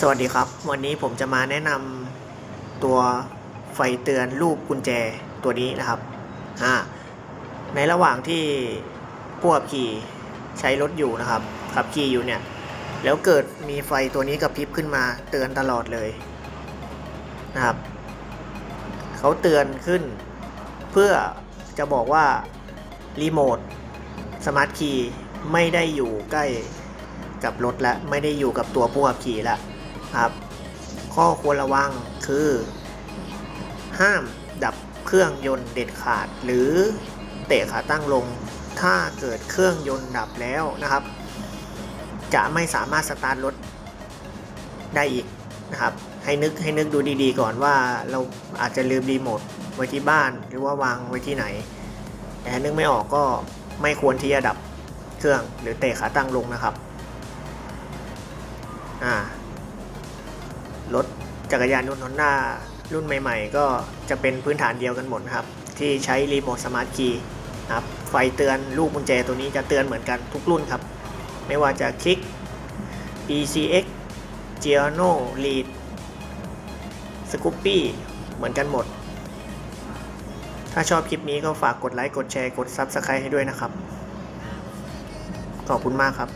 สวัสดีครับ วันนี้ผมจะมาแนะนำตัวไฟเตือนรูปกุญแจตัวนี้นะครับในระหว่างที่ผู้ขับขี่ใช้รถอยู่นะครับ ขับขี่อยู่เนี่ย แล้วเกิดมีไฟตัวนี้กระพริบขึ้นมาเตือนตลอดเลยนะครับเขาเตือนขึ้น เพื่อจะบอกว่ารีโมทสมาร์ทคีย์ไม่ได้อยู่ใกล้กับรถและไม่ได้อยู่กับตัวผู้ขับขี่แล้ว ครับ ข้อควรระวังคือ ห้ามดับเครื่องยนต์เด็ดขาด หรือเตะขาตั้งลง ถ้าเกิดเครื่องยนต์ดับแล้วนะครับ จะไม่สามารถสตาร์ทรถได้อีกนะครับ ให้นึกให้นึกดูดีๆก่อนว่าเราอาจจะลืมรีโมทไว้ที่บ้านหรือว่าวางไว้ที่ไหน แต่นึกไม่ออกก็ไม่ควรที่จะดับเครื่องหรือเตะขาตั้งลงนะครับ อ่า รถจักรยานยนต์ฮอนด้ารุ่นใหม่ ๆ ก็จะเป็นพื้นฐานเดียวกันหมดครับ ที่ใช้รีโมทสมาร์ทคีย์นะครับไฟเตือนลูกกุญแจตัวนี้จะเตือนเหมือนกันทุกรุ่นครับ ไม่ว่าจะคลิก ECX Giano Lead Scoopy เหมือนกันหมด ถ้าชอบคลิปนี้ก็ฝากกดไลค์ กดแชร์ กด Subscribe ให้ด้วยนะครับ ขอบคุณมากครับ